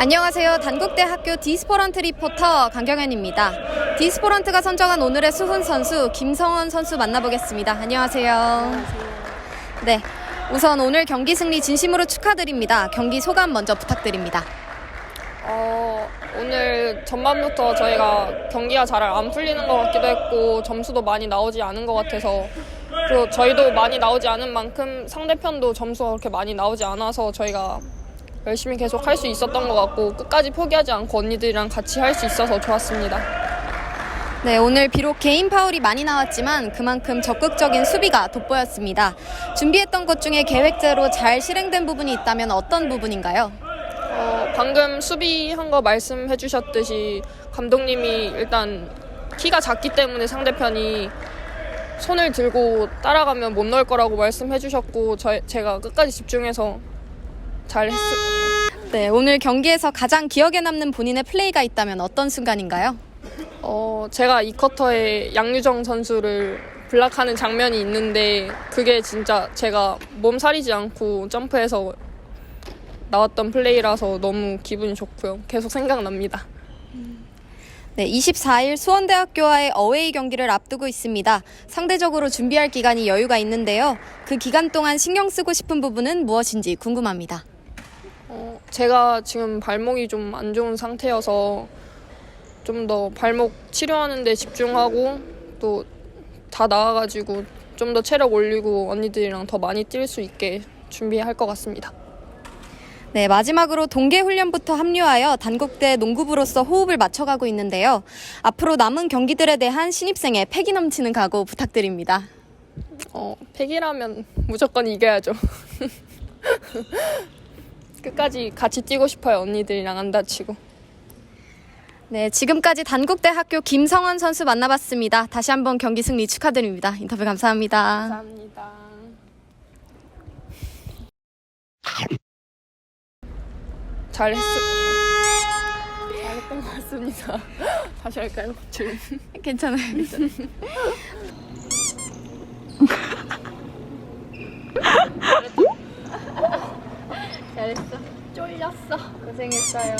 안녕하세요. 단국대학교 디스포런트 리포터 강경현입니다. 디스포런트가 선정한 오늘의 수훈 선수 김성원 선수 만나보겠습니다. 안녕하세요. 네. 우선 오늘 경기 승리 진심으로 축하드립니다. 경기 소감 먼저 부탁드립니다. 어, 오늘 전반부터 저희가 경기가 잘 안 풀리는 것 같기도 했고 점수도 많이 나오지 않은 것 같아서 그리고 저희도 많이 나오지 않은 만큼 상대편도 점수가 그렇게 많이 나오지 않아서 저희가 열심히 계속 할 수 있었던 것 같고 끝까지 포기하지 않고 언니들이랑 같이 할 수 있어서 좋았습니다. 네, 오늘 비록 개인 파울이 많이 나왔지만 그만큼 적극적인 수비가 돋보였습니다. 준비했던 것 중에 계획대로 잘 실행된 부분이 있다면 어떤 부분인가요? 어, 방금 수비한 거 말씀해 주셨듯이 감독님이 일단 키가 작기 때문에 상대편이 손을 들고 따라가면 못 넣을 거라고 말씀해 주셨고 저, 제가 끝까지 집중해서 잘 했, 네, 오늘 경기에서 가장 기억에 남는 본인의 플레이가 있다면 어떤 순간인가요? 어, 제가 이 쿼터에 양유정 선수를 블락하는 장면이 있는데 그게 진짜 제가 몸살이지 않고 점프해서 나왔던 플레이라서 너무 기분이 좋고요. 계속 생각납니다. 네, 24일 수원대학교와의 어웨이 경기를 앞두고 있습니다. 상대적으로 준비할 기간이 여유가 있는데요. 그 기간 동안 신경 쓰고 싶은 부분은 무엇인지 궁금합니다. 어, 제가 지금 발목이 좀 안 좋은 상태여서 좀 더 발목 치료하는 데 집중하고 또 다 나와가지고 좀 더 체력 올리고 언니들이랑 더 많이 뛸 수 있게 준비할 것 같습니다. 네, 마지막으로 동계 훈련부터 합류하여 단국대 농구부로서 호흡을 맞춰가고 있는데요. 앞으로 남은 경기들에 대한 신입생의 패기 넘치는 각오 부탁드립니다. 어, 팩이라면 무조건 이겨야죠. 끝까지 같이 뛰고 싶어요, 언니들이랑 안 다치고. 네, 지금까지 단국대학교 김성원 선수 만나봤습니다. 다시 한번 경기 승리 축하드립니다. 인터뷰 감사합니다. 감사합니다. 잘했어. 잘했던 것 같습니다. 다시 할까요? 질문. 괜찮아요. 잘했어. 쫄렸어. 고생했어요.